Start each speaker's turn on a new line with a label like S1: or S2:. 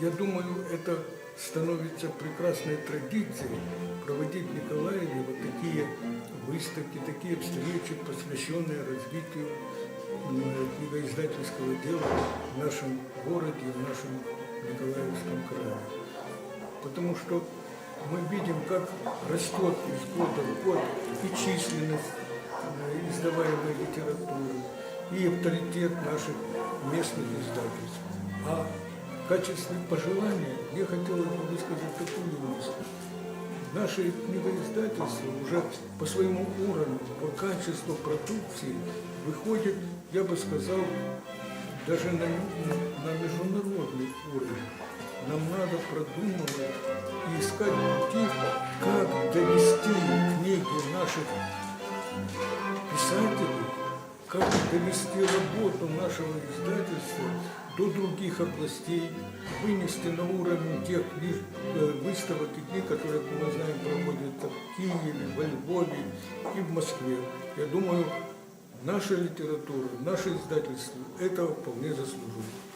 S1: я думаю, это становится прекрасной традицией проводить в Николаеве вот такие выставки, такие встречи, посвященные развитию книгоиздательского дела в нашем городе, в нашем Николаевском крае. Потому что мы видим, как растет из года в год и численность э, издаваемой литературы, и авторитет наших местных издательств. А в качестве пожелания мне хотелось бы высказать такую мысль. Наши книгоиздательства уже по своему уровню, по качеству продукции выходят, я бы сказал, даже на, на международный уровень. Нам надо продумывать и искать пути, как довести книги наших писателей, как довести работу нашего издательства до других областей, вынести на уровень тех э, выставок и книг, которые, как мы знаем, проводятся в Киеве, во Львове и в Москве. Я думаю, наша литература, наше издательство этого вполне заслуживает.